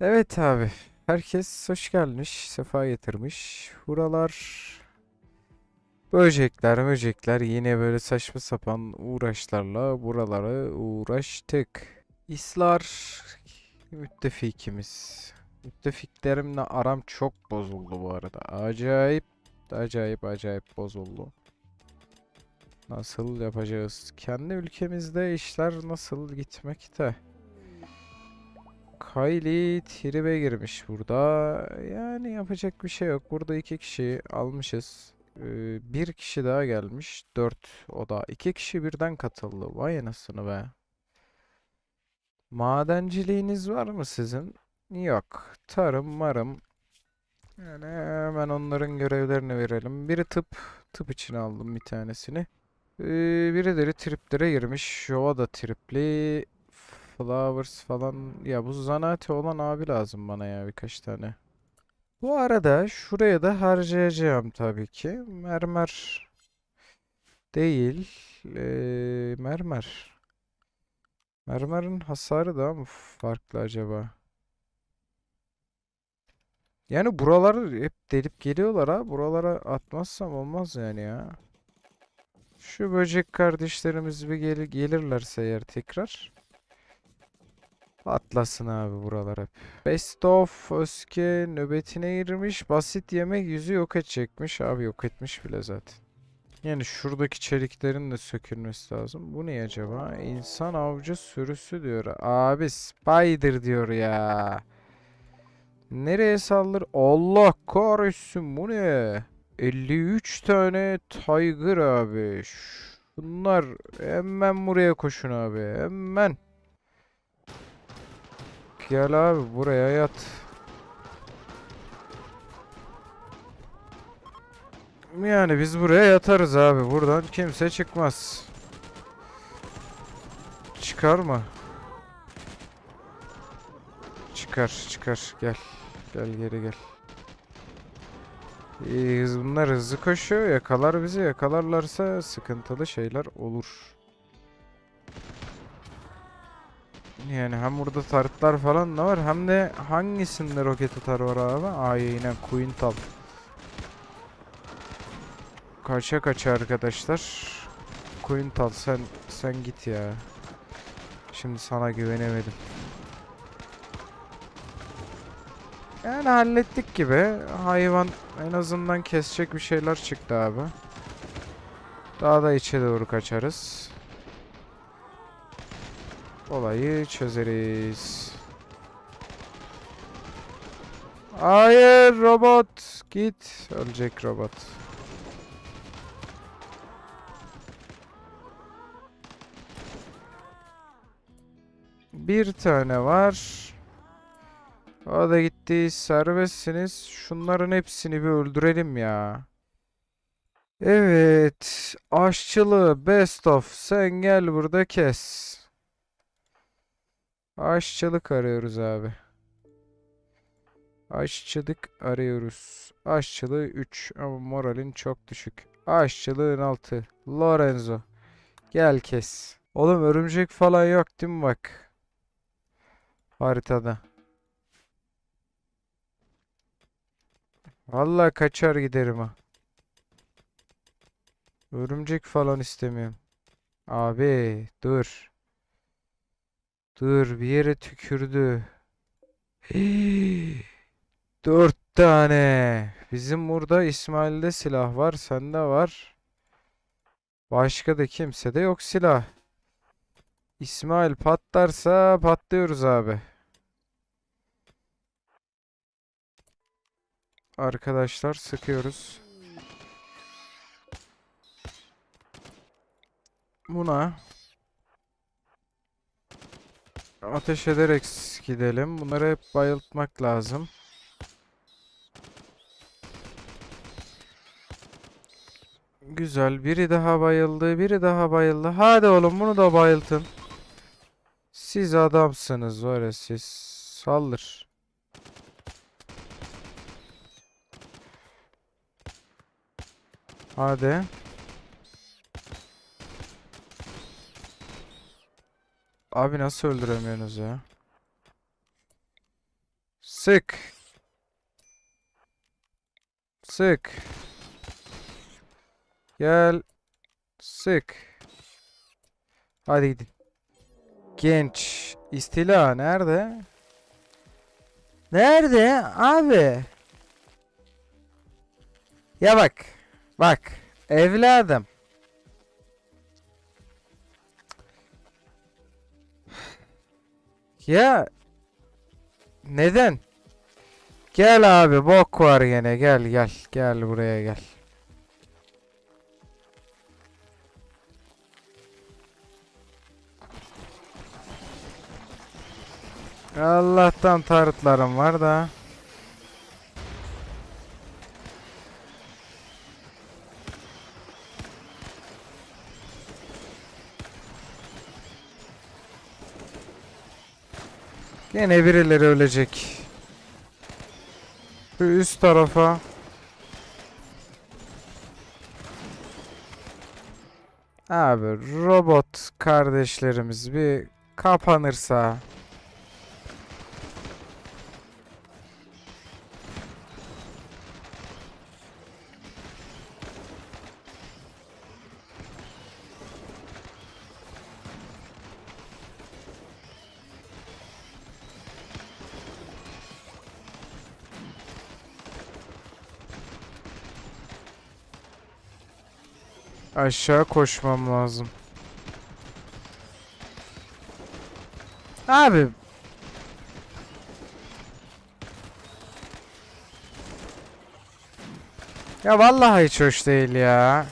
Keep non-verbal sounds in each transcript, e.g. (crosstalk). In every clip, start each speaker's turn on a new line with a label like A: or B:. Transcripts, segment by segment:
A: Evet abi. Herkes hoş gelmiş. Sefa getirmiş. Buralar böcekler, böcekler yine böyle saçma sapan uğraşlarla buralara uğraştık. İslar müttefikimiz. Müttefiklerimle aram çok bozuldu bu arada. Acayip, acayip, acayip bozuldu. Nasıl yapacağız? Kendi ülkemizde işler nasıl gitmekte? Kylie tribe girmiş burada. Yani yapacak bir şey yok. Burada iki kişi almışız. Ee, bir kişi daha gelmiş. Dört o da. iki kişi birden katıldı. Vay anasını be. Madenciliğiniz var mı sizin? Yok. Tarım, marım. Yani hemen onların görevlerini verelim. Biri tıp. Tıp için aldım bir tanesini. Ee, birileri triplere girmiş. Şova da tripli. Flowers falan. Ya bu zanaati olan abi lazım bana ya birkaç tane. Bu arada şuraya da harcayacağım tabii ki. Mermer değil. Ee, mermer. Mermerin hasarı daha mı farklı acaba? Yani buraları hep delip geliyorlar ha. Buralara atmazsam olmaz yani ya. Şu böcek kardeşlerimiz bir gel gelirlerse eğer tekrar. Atlasın abi buralar hep. Best of Özke nöbetine girmiş. Basit yemek yüzü yok edecekmiş. Abi yok etmiş bile zaten. Yani şuradaki çeliklerin de sökülmesi lazım. Bu ne acaba? İnsan avcı sürüsü diyor. Abi spider diyor ya. Nereye saldır? Allah kahretsin bu ne? 53 tane tiger abi. Bunlar hemen buraya koşun abi. Hemen. Gel abi buraya yat. Yani biz buraya yatarız abi. Buradan kimse çıkmaz. Çıkar mı? Çıkar, çıkar. Gel. Gel geri gel. İyi, bunlar hızlı koşuyor. Yakalar bizi. Yakalarlarsa sıkıntılı şeyler olur. Yani hem burada tarıtlar falan da var hem de hangisinde roket atar var abi? Aynen Quintal. Kaça kaça arkadaşlar. Quintal sen sen git ya. Şimdi sana güvenemedim. Yani hallettik gibi. Hayvan en azından kesecek bir şeyler çıktı abi. Daha da içe doğru kaçarız. Olayı çözeriz. Hayır robot git ölecek robot. Bir tane var. O da gitti. Serbestsiniz. Şunların hepsini bir öldürelim ya. Evet. Aşçılığı best of. Sen gel burada kes. Aşçılık arıyoruz abi. Aşçılık arıyoruz. Aşçılığı 3 ama moralin çok düşük. Aşçılığın 6. Lorenzo. Gel kes. Oğlum örümcek falan yok değil mi bak? Haritada. Vallahi kaçar giderim ha. Örümcek falan istemiyorum. Abi dur. Dur bir yere tükürdü. (gasps) Dört tane. Bizim burada İsmail'de silah var. Sende var. Başka da kimsede yok silah. İsmail patlarsa patlıyoruz abi. Arkadaşlar sıkıyoruz. Buna ateş ederek gidelim. Bunları hep bayıltmak lazım. Güzel. Biri daha bayıldı. Biri daha bayıldı. Hadi oğlum bunu da bayıltın. Siz adamsınız var ya siz. Saldır. Hadi. Abi nasıl öldüremiyorsunuz ya? Sık. Sık. Gel. Sık. Hadi gidin. Genç. İstila nerede? Nerede abi? Ya bak. Bak. Evladım. Ya neden? Gel abi bok var yine gel gel gel buraya gel. Allah'tan tarıtlarım var da. Yine birileri ölecek. Şu üst tarafa. Abi robot kardeşlerimiz bir kapanırsa. Aşağı koşmam lazım. Abi. Ya vallahi hiç hoş değil ya.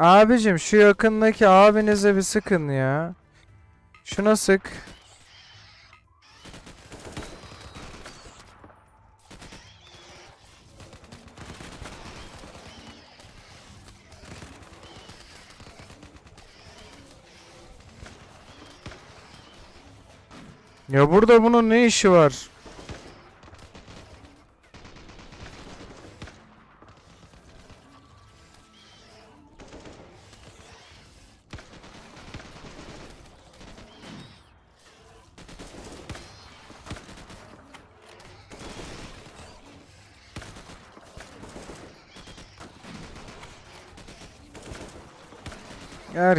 A: Abicim şu yakındaki abinize bir sıkın ya. Şuna sık. Ya burada bunun ne işi var?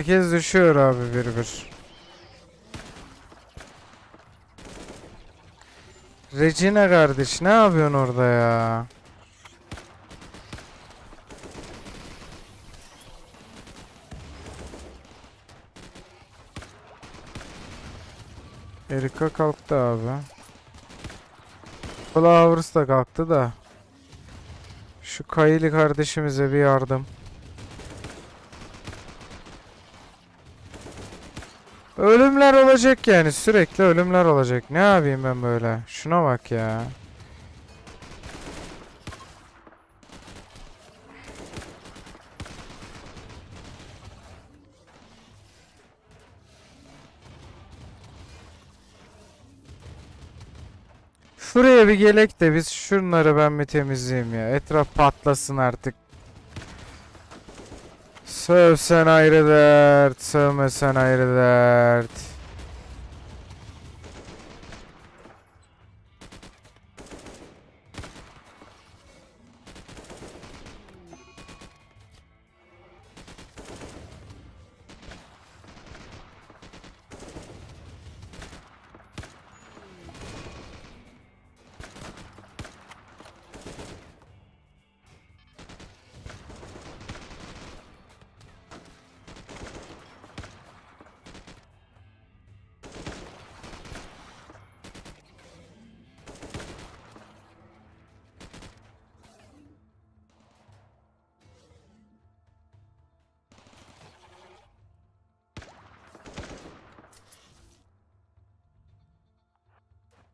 A: Herkes düşüyor abi bir bir. Regina kardeş ne yapıyorsun orada ya? Erika kalktı abi. Flowers da kalktı da. Şu Kayili kardeşimize bir yardım. Ölümler olacak yani sürekli ölümler olacak. Ne yapayım ben böyle? Şuna bak ya. Şuraya bir gelek de biz şunları ben bir temizleyeyim ya. Etraf patlasın artık. Sövsen ayrı dert, sövmesen ayrı dert.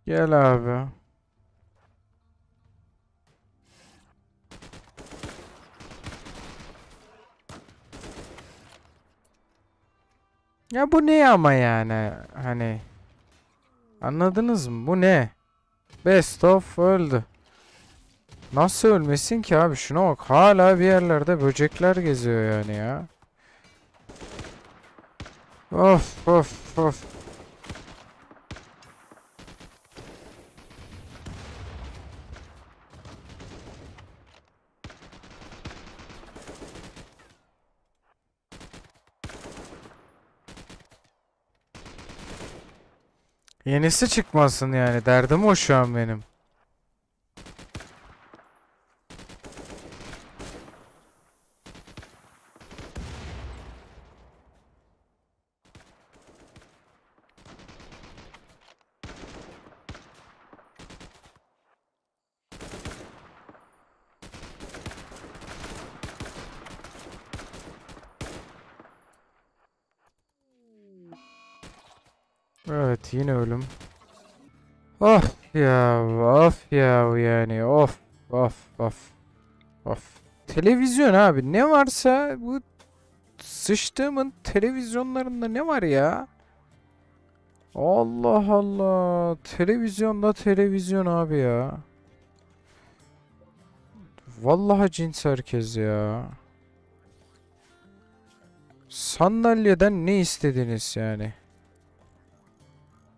A: Gel abi. Ya bu ne ama yani hani anladınız mı? Bu ne? Best of öldü. Nasıl ölmesin ki abi? Şuna bak. Hala bir yerlerde böcekler geziyor yani ya. Of of of. Yenisi çıkmasın yani. Derdim o şu an benim. Ölüm. Of ya of ya yani of of of of. Televizyon abi ne varsa bu sıçtığımın televizyonlarında ne var ya? Allah Allah televizyonda televizyon abi ya. Vallahi cins herkes ya. Sandalyeden ne istediniz yani?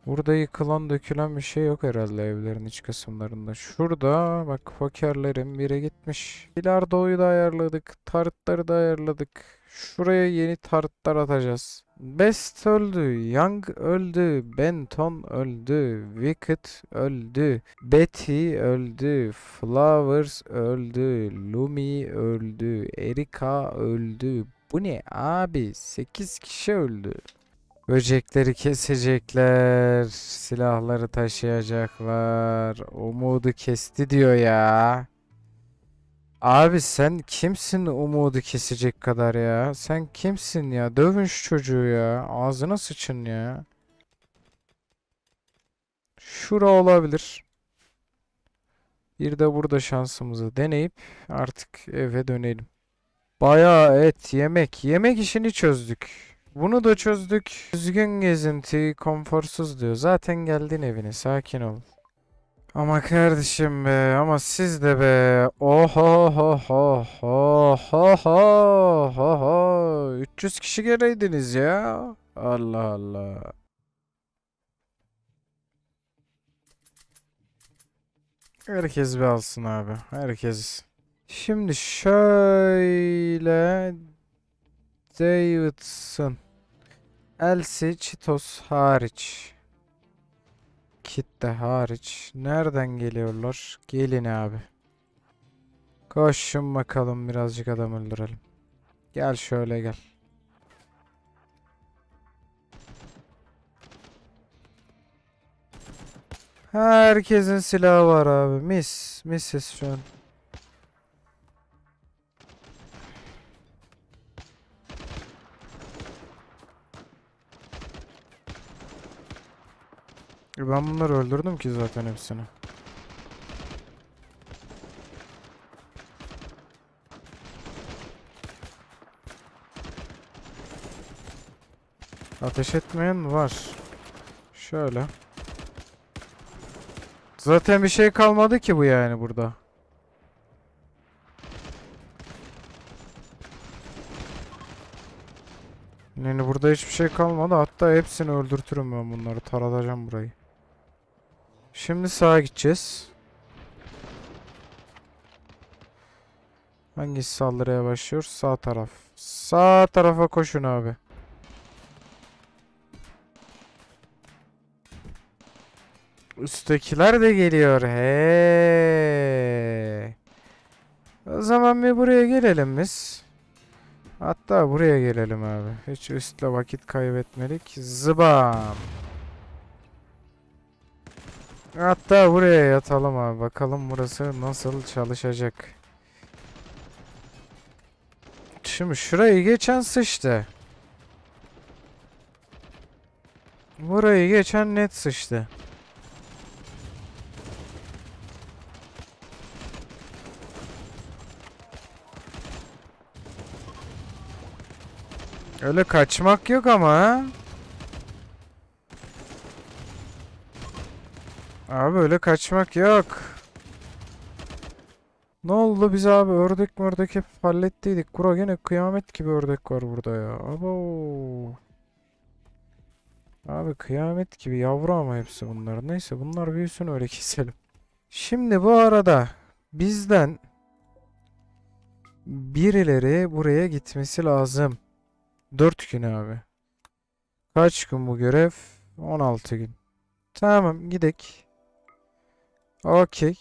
A: Burada yıkılan dökülen bir şey yok herhalde evlerin iç kısımlarında. Şurada bak pokerlerin biri gitmiş. Bilardo'yu da ayarladık. Tartları da ayarladık. Şuraya yeni tartlar atacağız. Best öldü. Young öldü. Benton öldü. Wicked öldü. Betty öldü. Flowers öldü. Lumi öldü. Erika öldü. Bu ne abi? 8 kişi öldü. Böcekleri kesecekler, silahları taşıyacaklar. Umudu kesti diyor ya. Abi sen kimsin umudu kesecek kadar ya? Sen kimsin ya? Dövün şu çocuğu ya. Ağzına sıçın ya. Şura olabilir. Bir de burada şansımızı deneyip artık eve dönelim. Bayağı et, yemek. Yemek işini çözdük. Bunu da çözdük. Düzgün gezinti, konforsuz diyor. Zaten geldin evine, sakin ol. Ama kardeşim be, ama siz de be. Oho ho ho ho ho ho ho ho. 300 kişi geleydiniz ya. Allah Allah. Herkes bir alsın abi. Herkes. Şimdi şöyle Davidson. Elsie Cheetos hariç. Kit de hariç. Nereden geliyorlar? Gelin abi. Koşun bakalım birazcık adam öldürelim. Gel şöyle gel. Herkesin silahı var abi. Mis. Misiz şu an. Ben bunları öldürdüm ki zaten hepsini. Ateş etmeyen var. Şöyle. Zaten bir şey kalmadı ki bu yani burada. Yani burada hiçbir şey kalmadı. Hatta hepsini öldürtürüm ben bunları. Taratacağım burayı. Şimdi sağa gideceğiz. Hangisi saldırıya başlıyor? Sağ taraf. Sağ tarafa koşun abi. Üsttekiler de geliyor. He. O zaman bir buraya gelelim biz. Hatta buraya gelelim abi. Hiç üstle vakit kaybetmedik. Zıbam. Hatta buraya yatalım abi. Bakalım burası nasıl çalışacak. Şimdi şurayı geçen sıçtı. Burayı geçen net sıçtı. Öyle kaçmak yok ama ha. Abi öyle kaçmak yok. Ne oldu biz abi ördek mördek hep hallettiydik. Kura gene kıyamet gibi ördek var burada ya. Abo. Abi kıyamet gibi yavru ama hepsi bunlar. Neyse bunlar büyüsün öyle (laughs) keselim. Şimdi bu arada bizden birileri buraya gitmesi lazım. 4 gün abi. Kaç gün bu görev? 16 gün. Tamam gidek. Okey.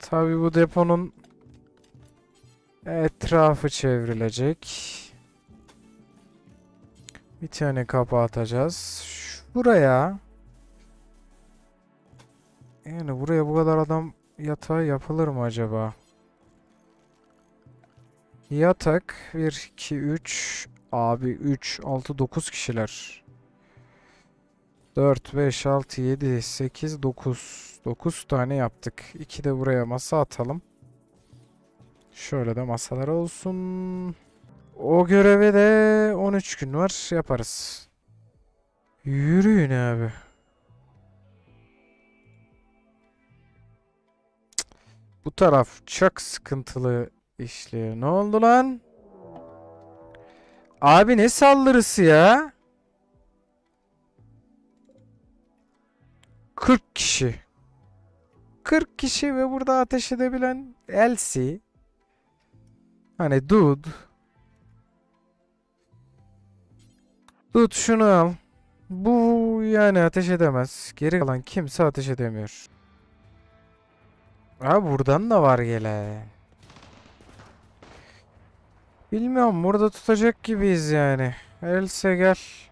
A: Tabii bu deponun etrafı çevrilecek. Bir tane kapı atacağız. Şuraya yani buraya bu kadar adam yatağı yapılır mı acaba? Yatak 1 2 3 abi 3 6 9 kişiler. 4 5 6 7 8 9 9 tane yaptık. 2 de buraya masa atalım. Şöyle de masalar olsun. O göreve de 13 gün var yaparız. Yürüyün abi. Bu taraf çok sıkıntılı işliyor. Ne oldu lan? Abi ne saldırısı ya? 40 kişi. 40 kişi ve burada ateş edebilen Elsie. Hani dude. Dude şunu al. Bu yani ateş edemez. Geri kalan kimse ateş edemiyor. Ha buradan da var gele. Bilmiyorum burada tutacak gibiyiz yani. Else gel.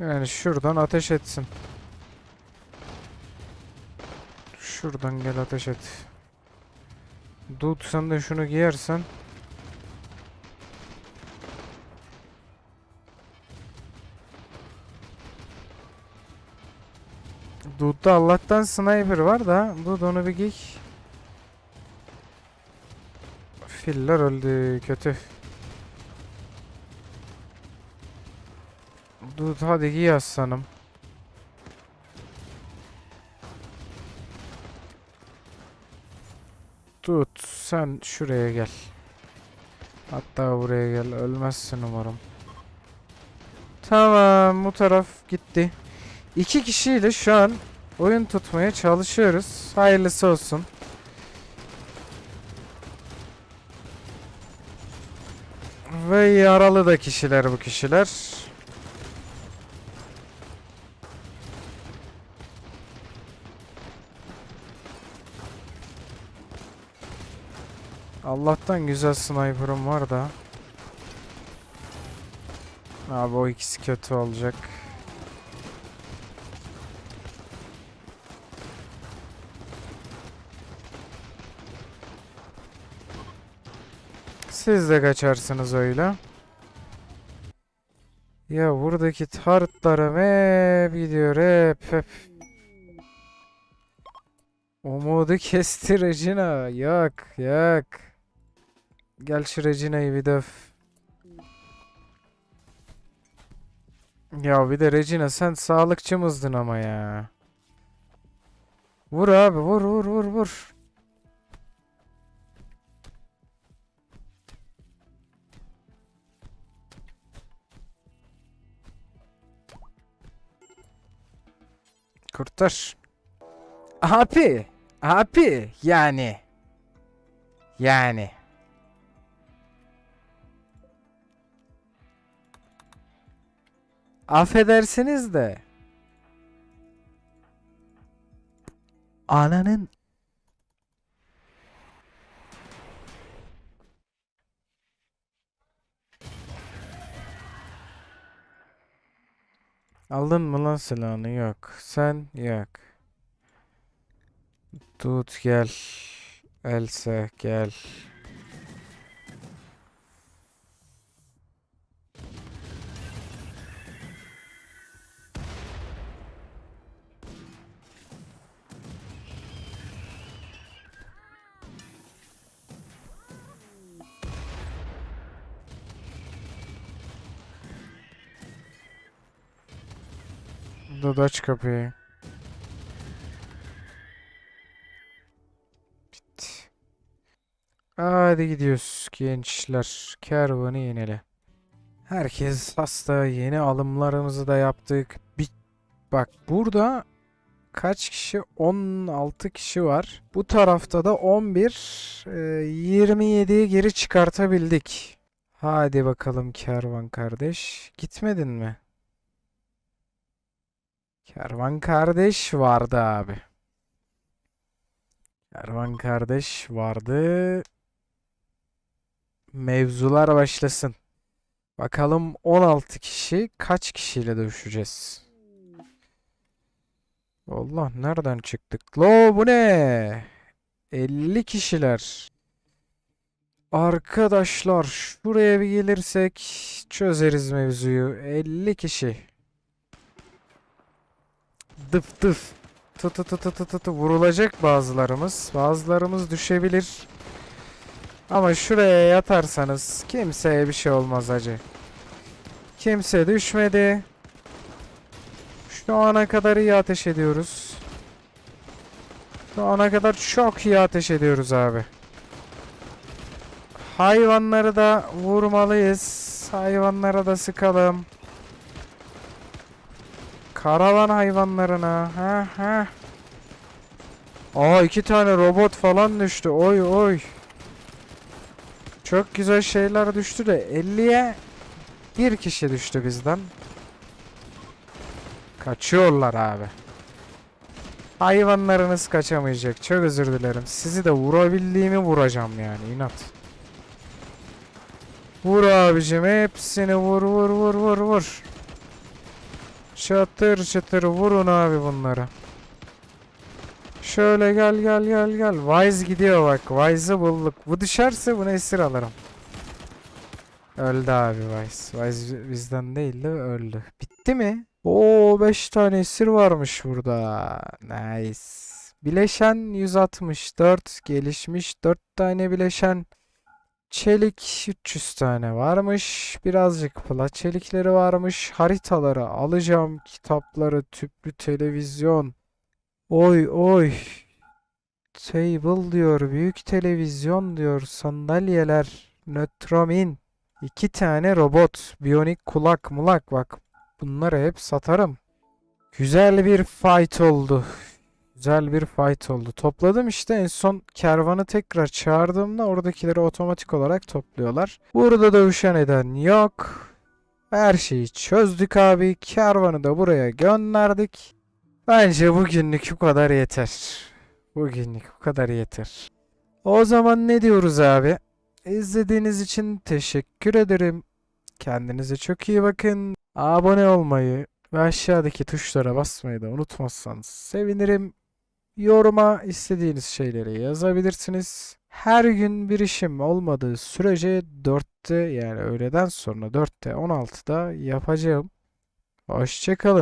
A: Yani şuradan ateş etsin. Şuradan gel ateş et. Dut sen de şunu giyersen. Dut'ta Allah'tan sniper var da Dut onu bir giy. Filler öldü kötü. Dut hadi giy. Tut sen şuraya gel. Hatta buraya gel. Ölmezsin umarım. Tamam bu taraf gitti. İki kişiyle şu an oyun tutmaya çalışıyoruz. Hayırlısı olsun. Ve yaralı da kişiler bu kişiler. Allah'tan güzel sniper'ım var da. Abi o ikisi kötü olacak. Siz de kaçarsınız öyle. Ya buradaki tartlarım hep gidiyor hep hep. Umudu (laughs) kesti Regina. Yak yak. Gel şu Regina'yı bir döv. Ya bir de Regina sen sağlıkçı mızdın ama ya. Vur abi vur vur vur vur. Kurtar. Abi. Abi. Yani. Yani. Affedersiniz de. Ananın Aldın mı lan silahını? Yok. Sen yok. Tut gel. Elsa gel. Dur aç kapıyı. Bitti. Hadi gidiyoruz gençler. Kervanı yenile. Herkes hasta. Yeni alımlarımızı da yaptık. Bir... Bak burada kaç kişi? 16 kişi var. Bu tarafta da 11. e, 27'yi geri çıkartabildik. Hadi bakalım kervan kardeş. Gitmedin mi? Kervan kardeş vardı abi. Kervan kardeş vardı. Mevzular başlasın. Bakalım 16 kişi kaç kişiyle dövüşeceğiz? Allah nereden çıktık? Lo bu ne? 50 kişiler. Arkadaşlar şuraya bir gelirsek çözeriz mevzuyu. 50 kişi. Dıf dıf. Tı tı tı tı tı. Vurulacak bazılarımız. Bazılarımız düşebilir. Ama şuraya yatarsanız kimseye bir şey olmaz hacı. Kimse düşmedi. Şu ana kadar iyi ateş ediyoruz. Şu ana kadar çok iyi ateş ediyoruz abi. Hayvanları da vurmalıyız. Hayvanlara da sıkalım. Karavan hayvanlarına. Ha ha. Aa iki tane robot falan düştü. Oy oy. Çok güzel şeyler düştü de 50'ye bir kişi düştü bizden. Kaçıyorlar abi. Hayvanlarınız kaçamayacak. Çok özür dilerim. Sizi de vurabildiğimi vuracağım yani inat. Vur abicim hepsini vur vur vur vur vur. Çatır çatır vurun abi bunları. Şöyle gel gel gel gel. Wise gidiyor bak. Wise'ı bulduk. Bu düşerse bunu esir alırım. Öldü abi Wise. Wise bizden değil de öldü. Bitti mi? Oo 5 tane esir varmış burada. Nice. Bileşen 164. Gelişmiş 4 tane bileşen. Çelik 300 tane varmış. Birazcık plat çelikleri varmış. Haritaları alacağım. Kitapları, tüplü televizyon. Oy oy. Table diyor. Büyük televizyon diyor. Sandalyeler. Nötromin. İki tane robot. Biyonik kulak mulak bak. Bunları hep satarım. Güzel bir fight oldu. Güzel bir fight oldu. Topladım işte en son kervanı tekrar çağırdığımda oradakileri otomatik olarak topluyorlar. Burada dövüşen eden yok. Her şeyi çözdük abi. Kervanı da buraya gönderdik. Bence bugünlük bu kadar yeter. Bugünlük bu kadar yeter. O zaman ne diyoruz abi? İzlediğiniz için teşekkür ederim. Kendinize çok iyi bakın. Abone olmayı ve aşağıdaki tuşlara basmayı da unutmazsanız sevinirim. Yoruma istediğiniz şeyleri yazabilirsiniz. Her gün bir işim olmadığı sürece 4'te yani öğleden sonra 4'te 16'da yapacağım. Hoşçakalın.